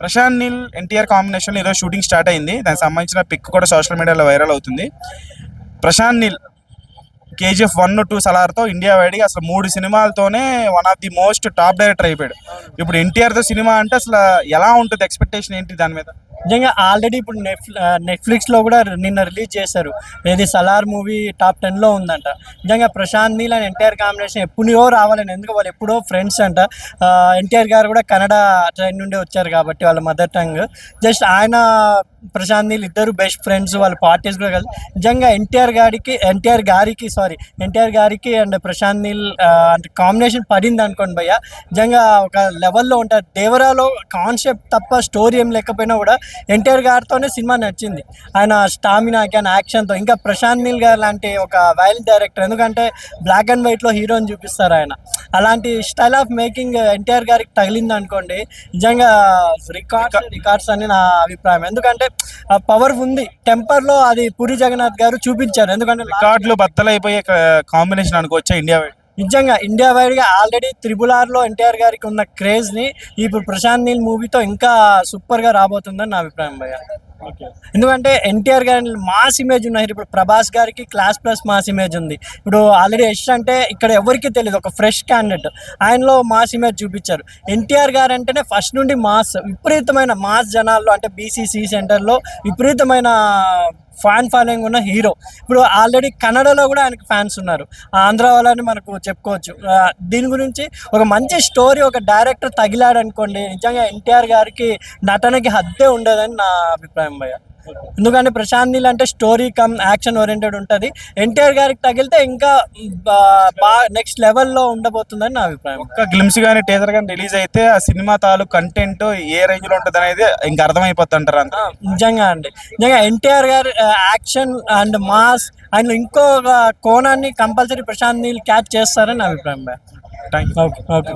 Prashanth Neel NTR combination ఈరోజు shooting start అయింది. దానికి సంబంధించిన పిక్ కూడా సోషల్ మీడియాలో వైరల్ అవుతుంది. Prashanth Neel KGF one two సలార్తో ఇండియా వైడ్గా అసలు మూడు సినిమాలతోనే one of the most top director అయిపోయాడు. ఇప్పుడు ఎన్టీఆర్తో సినిమా అంటే అసలు ఎలా ఉంటుంది ఎక్స్పెక్టేషన్ ఏంటి దాని మీద? నిజంగా ఆల్రెడీ ఇప్పుడు నెట్ నెట్ఫ్లిక్స్లో కూడా నిన్న రిలీజ్ చేశారు. ఏది సలార్ మూవీ టాప్ టెన్లో ఉందంట. నిజంగా ప్రశాంత్ నీల్ అండ్ ఎన్టీఆర్ కాంబినేషన్ ఎప్పుడో రావాలని ఎందుకు వాళ్ళు ఎప్పుడో ఫ్రెండ్స్ అంట. ఎన్టీఆర్ గారు కూడా కన్నడ ట్రైన్ నుండి వచ్చారు కాబట్టి వాళ్ళ మదర్ టంగ్ జస్ట్ ఆయన ప్రశాంత్ నీల్ ఇద్దరు బెస్ట్ ఫ్రెండ్స్ వాళ్ళ పార్టీస్ కూడా కలిసి నిజంగా ఎన్టీఆర్ గారికి ఎన్టీఆర్ గారికి సారీ ఎన్టీఆర్ గారికి అండ్ ప్రశాంత్ నీల్ అంటే కాంబినేషన్ పడింది అనుకోండి భయ్య. నిజంగా ఒక లెవెల్లో ఉంటారు. దేవరాలో కాన్సెప్ట్ తప్ప స్టోరీ ఏం లేకపోయినా కూడా ఎన్టీఆర్ గారితోనే సినిమా నచ్చింది ఆయన స్టామినాకి ఆయన యాక్షన్తో ఇంకా ప్రశాంత్ నీల్ గారు లాంటి ఒక వైల్డ్ డైరెక్టర్ ఎందుకంటే బ్లాక్ అండ్ వైట్లో హీరోని చూపిస్తారు ఆయన. అలాంటి స్టైల్ ఆఫ్ మేకింగ్ ఎన్టీఆర్ గారికి తగిలింది అనుకోండి నిజంగా రికార్డ్స్ రికార్డ్స్ అని నా అభిప్రాయం. ఎందుకంటే పవర్ ఉంది. టెంపర్లో అది పూరి జగన్నాథ్ గారు చూపించారు. ఎందుకంటే రికార్డులు బద్దలైపోయే కాంబినేషన్ అనుకోవచ్చా ఇండియా వైడ్ నిజంగా ఇండియా వైడ్గా ఆల్రెడీ త్రిబుల్ ఆర్లో ఎన్టీఆర్ గారికి ఉన్న క్రేజ్ని ఇప్పుడు ప్రశాంత్ నీల్ మూవీతో ఇంకా సూపర్గా రాబోతుందని నా అభిప్రాయం భయ్య. ఎందుకంటే ఎన్టీఆర్ గారి మాస్ ఇమేజ్ ఉన్నాయి. ఇప్పుడు ప్రభాస్ గారికి క్లాస్ ప్లస్ మాస్ ఇమేజ్ ఉంది. ఇప్పుడు ఆల్రెడీ యష్ అంటే ఇక్కడ ఎవరికి తెలియదు ఒక ఫ్రెష్ క్యాండిడేట్ ఆయనలో మాస్ ఇమేజ్ చూపించారు. ఎన్టీఆర్ గారు అంటేనే ఫస్ట్ నుండి మాస్. విపరీతమైన మాస్ జనాల్లో అంటే బీసీసీ సెంటర్లో విపరీతమైన ఫ్యాన్ ఫాలోయింగ్ ఉన్న హీరో. ఇప్పుడు ఆల్రెడీ కన్నడలో కూడా ఆయనకి ఫ్యాన్స్ ఉన్నారు. ఆంధ్ర వాళ్ళని మనకు చెప్పుకోవచ్చు. దీని గురించి ఒక మంచి స్టోరీ ఒక డైరెక్టర్ తగిలాడు అనుకోండి నిజంగా ఎన్టీఆర్ గారికి నటనకి హద్దే ఉండదని నా అభిప్రాయం భయ్య. ఎందుకంటే ప్రశాంత్ నీల్ అంటే స్టోరీ కమ్ యాక్షన్ ఓరియంటెడ్ ఉంటుంది. ఎన్టీఆర్ గారికి తగిలితే ఇంకా బాగా నెక్స్ట్ లెవెల్లో ఉండబోతుందని నా అభిప్రాయం. ఒక్క గ్లిమ్స్ కానీ టీజర్ కానీ రిలీజ్ అయితే ఆ సినిమా తాలూ కంటెంట్ ఏ రేంజ్లో ఉంటుంది అనేది ఇంకా అర్థమైపోతుంది అంటారు నిజంగా అండి. నిజంగా ఎన్టీఆర్ గారు యాక్షన్ అండ్ మాస్ అండ్ ఇంకో కోణాన్ని కంపల్సరీ ప్రశాంత్ నీల్ క్యాచ్ చేస్తారని నా అభిప్రాయం. Thank okay okay